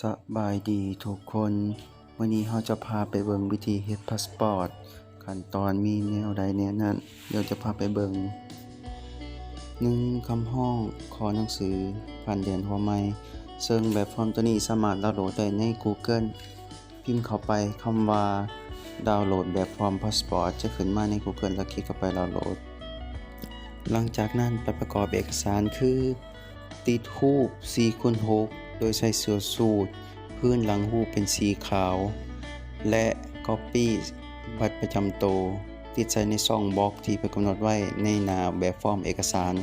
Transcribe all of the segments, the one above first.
สบายดีทุกคนวันนี้เราจะพาไปเบิ่งวิธีเฮ็ดพาสปอร์ตขั้นตอนมีแนวใดแนวนั้น เดี๋ยวจะพาไปเบิ่ง1คำห้องขอหนังสือผ่านเดือนหัวใหม่ซึ่งแบบฟอร์มตัวนี้สามารถดาวน์โหลดได้ใน Google พิมพ์เข้าไปคำว่า ดาวน์โหลดแบบฟอร์มพาสปอร์ตจะขึ้นมาใน Google แล้วคลิกเข้าไปดาวน์โหลด หลังจากนั้นไปประกอบเอกสารคือ ติดรูป4คูณ6 โดยใช้เสื้อสูทพื้นหลังรูเป็นสีขาว และ Copy บัตรประจำตัวติดใส่ในช่องบล็อกที่เป็นกำหนดไว้ในหน้าแบบฟอร์มเอกสาร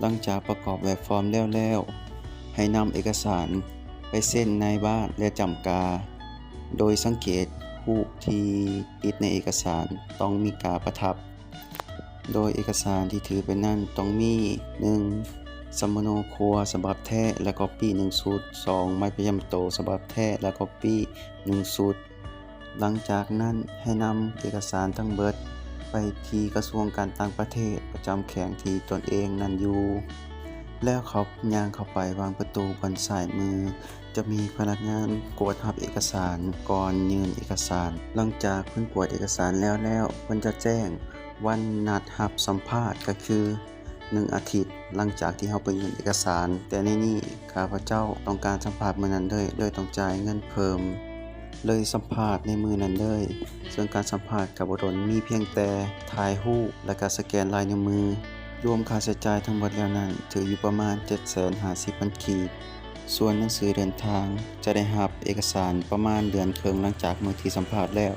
หลังจากประกอบแบบฟอร์มแล้วแล้วให้นำเอกสารไปเส้นในบ้านและจำกา โดยสังเกตรูปที่ติดในเอกสารต้องมีกาประทับ โดยเอกสารที่ถือไปนั่นต้องมี 1. สมโนครัวฉบับแท้และก๊อปปี้1ชุด 2. ไม้พยำโตฉบับแท้และก๊อปปี้1ชุดหลังจากนั้นให้นำเอกสารทั้งเบิด ไปที่กระทรวงการต่างประเทศประจำแข่งที่ตนเองนั้นอยู่ แล้วเขาย่างเข้าไปวางประตูบนสายมือ จะมีพนักงานกวดรับเอกสารก่อนยืนเอกสาร หลังจากเพิ่นกวดเอกสารแล้วแล้วเพิ่นจะแจ้งวันนัดรับสัมภาษณ์ก็คือ 1อาทิตย์ หลังจากที่เราไปยื่นเอกสาร แต่ในนี้ข้าพเจ้าต้องการสัมภาษณ์มือนั้นเลยเลยต้องจ่ายเงินเพิ่ม เลยสัมภาษณ์ในมือนั้นเลยซึ่งการสัมภาษณ์กับบดลมีเพียงแต่ถ่ายรูปและก็สแกนลายนิ้วมือ รวมค่าใช้จ่ายทั้งหมดแล้วนั้นถืออยู่ประมาณ 750,000กีบส่วนหนังสือเดินทางจะได้รับเอกสารประมาณเดือนครึ่งหลังจากมือที่สัมภาษณ์แล้ว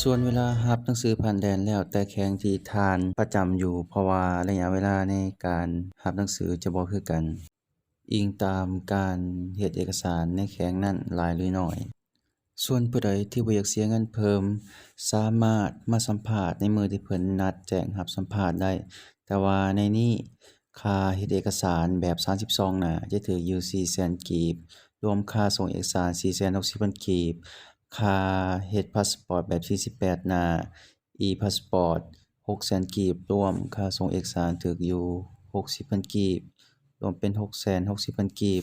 ส่วนเวลารับหนังสือผ่านแดนแล้วแต่แข่งที่ทานประจำอยู่เพราะว่าระยะเวลาในการรับหนังสือจะบ่คือกัน อิงตามการเฮ็ดเอกสารในแข้งนั้นหลายหรือน้อย ส่วนผู้ใดที่บ่อยากเสียเงินเพิ่ม สามารถมาสัมภาษณ์ในมือที่เพิ่นนัดแจ้งรับสัมภาษณ์ได้ แต่ว่าในนี้ค่าเฮ็ดเอกสารแบบ 32หน้าจะถืออยู่400,000กีบ รวมค่าส่งเอกสาร460,000กีบ ค่าเฮ็ดพาสปอร์ตแบบ 48 หน้า e-passport 600,000 กีบ รวมค่าส่งเอกสารถืออยู่ 60,000 กีบ รวมเป็น 660,000 กีบ